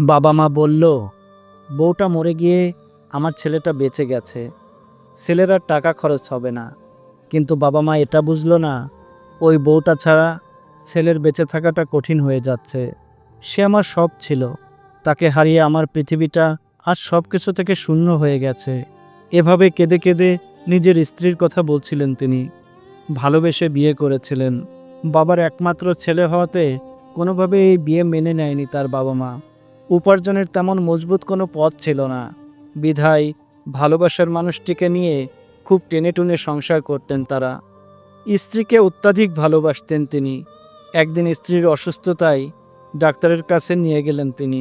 বাবা মা বলল, বউটা মরে গিয়ে আমার ছেলেটা বেঁচে গেছে। ছেলের আর টাকা খরচ হবে না। কিন্তু বাবা মা এটা বুঝলো না, ওই বউটা ছাড়া ছেলের বেঁচে থাকাটা কঠিন হয়ে যাচ্ছে। সে আমার সব ছিল। তাকে হারিয়ে আমার পৃথিবীটা আজ সব কিছু থেকে শূন্য হয়ে গেছে। এভাবে কেঁদে কেঁদে নিজের স্ত্রীর কথা বলছিলেন তিনি। ভালোবেসে বিয়ে করেছিলেন। বাবার একমাত্র ছেলে হওয়াতে কোনোভাবে এই বিয়ে মেনে নেয়নি তার বাবা মা উপার্জনের তেমন মজবুত কোনো পথ ছিল না। বিধায় ভালোবাসার মানুষটিকে নিয়ে খুব টেনে টুনে সংসার করতেন তারা। স্ত্রীকে অত্যাধিক ভালোবাসতেন তিনি। একদিন স্ত্রীর অসুস্থতায় ডাক্তারের কাছে নিয়ে গেলেন তিনি।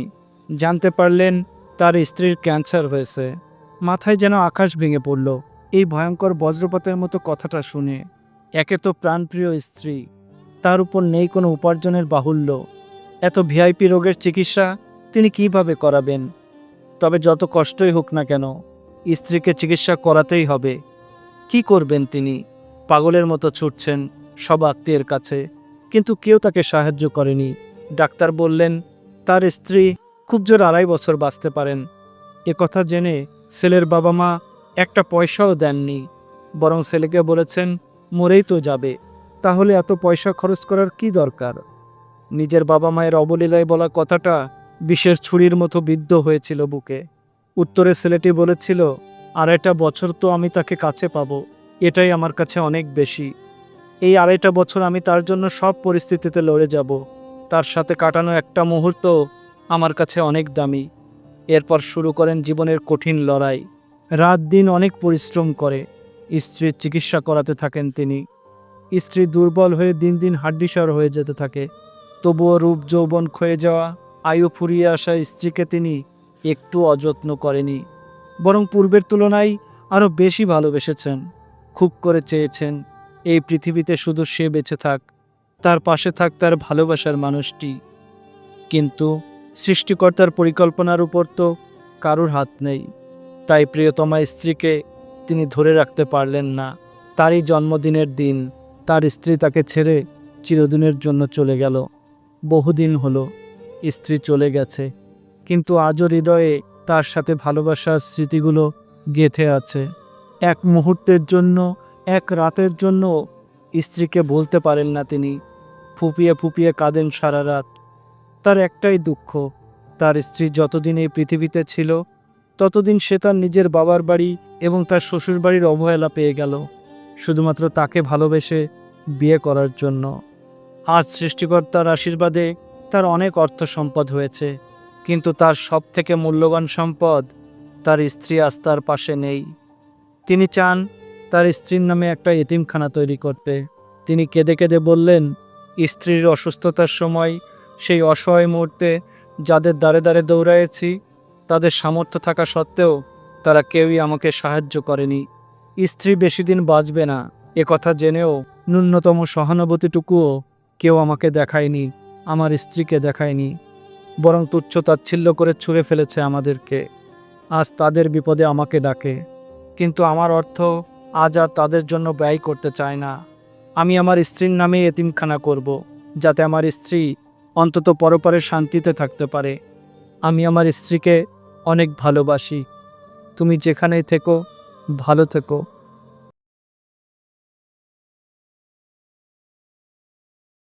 জানতে পারলেন তার স্ত্রীর ক্যান্সার হয়েছে। মাথায় যেন আকাশ ভেঙে পড়ল। এই ভয়ঙ্কর বজ্রপাতের মতো কথাটা শুনে একে তো প্রাণপ্রিয় স্ত্রী, তার উপর নেই কোনো উপার্জনের বাহুল্য। এত ভিআইপি রোগের চিকিৎসা তিনি কীভাবে করাবেন? তবে যত কষ্টই হোক না কেন, স্ত্রীকে চিকিৎসা করাতেই হবে। কি করবেন তিনি? পাগলের মতো ছুটছেন সব আত্মীয়ের কাছে, কিন্তু কেউ তাকে সাহায্য করেনি। ডাক্তার বললেন, তার স্ত্রী খুব জোর আড়াই বছর বাঁচতে পারেন। কথা জেনে ছেলের বাবা মা একটা পয়সাও দেননি। বরং ছেলেকে বলেছেন, মরেই তো যাবে। তাহলে এত পয়সা খরচ করার কি দরকার? নিজের বাবা মায়ের অবলীলায় বলা কথাটা বিষের ছুরির মতো বিদ্ধ হয়েছিল বুকে। উত্তরে ছেলেটি বলেছিল, আড়াইটা বছর তো আমি তাকে কাছে পাবো, এটাই আমার কাছে অনেক বেশি। এই আড়াইটা বছর আমি তার জন্য সব পরিস্থিতিতে লড়ে যাব। তার সাথে কাটানো একটা মুহূর্ত আমার কাছে অনেক দামি। এরপর শুরু করেন জীবনের কঠিন লড়াই। রাত দিন অনেক পরিশ্রম করে, স্ত্রীর চিকিৎসা করাতে থাকেন তিনি। স্ত্রী দুর্বল হয়ে দিন দিন হাড্ডিসার হয়ে যেতে থাকে। তবুও রূপ যৌবন ক্ষয়ে যাওয়া আয়ু ফুরিয়ে আসা স্ত্রীকে তিনি একটু অযত্ন করেনি, বরং পূর্বের তুলনায় আরও বেশি ভালোবেসেছেন। খুব করে চেয়েছেন, এই পৃথিবীতে শুধু সে বেঁচে থাক, তার পাশে থাক তার ভালোবাসার মানুষটি। কিন্তু সৃষ্টিকর্তার পরিকল্পনার উপর তো কারুর হাত নেই। তাই প্রিয়তমা স্ত্রীকে তিনি ধরে রাখতে পারলেন না। তারই জন্মদিনের দিন তার স্ত্রী তাকে ছেড়ে চিরদিনের জন্য চলে গেল। বহুদিন হলো স্ত্রী চলে গেছে, কিন্তু আজও হৃদয়ে তার সাথে ভালোবাসার স্মৃতিগুলো গেঁথে আছে। এক মুহূর্তের জন্য, এক রাতের জন্য স্ত্রীকে বলতে পারেন না তিনি। ফুপিয়ে ফুপিয়ে কাঁদেন সারা রাত। তার একটাই দুঃখ, তার স্ত্রী যতদিন এই পৃথিবীতে ছিল, ততদিন সে তার নিজের বাবার বাড়ি এবং তার শ্বশুর বাড়ির অবহেলা পেয়ে গেল, শুধুমাত্র তাকে ভালোবেসে বিয়ে করার জন্য। আজ সৃষ্টিকর্তার আশীর্বাদে তার অনেক অর্থ সম্পদ হয়েছে, কিন্তু তার সব থেকে মূল্যবান সম্পদ তার স্ত্রী আজ তার পাশে নেই। তিনি চান তার স্ত্রীর নামে একটা এতিমখানা তৈরি করতে। তিনি কেঁদে কেঁদে বললেন, স্ত্রীর অসুস্থতার সময় সেই অসহায় মুহূর্তে যাদের দ্বারে দ্বারে দৌড়াইছি তাদের সামর্থ্য থাকা সত্ত্বেও তারা কেউই আমাকে সাহায্য করেনি। স্ত্রী বেশি দিন বাঁচবে না। কথা জেনেও ন্যূনতম সহানুভূতিটুকুও কেউ আমাকে দেখায়নি। আমার স্ত্রীকে দেখায়নি, বরং তুচ্ছ তাচ্ছিল্য করে ছুঁড়ে ফেলেছে আমাদেরকে। আজ তাদের বিপদে আমাকে ডাকে, কিন্তু আমার অর্থ আজ আর তাদের জন্য ব্যয় করতে চায় না। আমি আমার স্ত্রীর নামে এতিমখানা করব, যাতে আমার স্ত্রী অন্তত পরপরে শান্তিতে থাকতে পারে। আমি আমার স্ত্রীকে অনেক ভালোবাসি। তুমি যেখানেই থেকো, ভালো থেকো।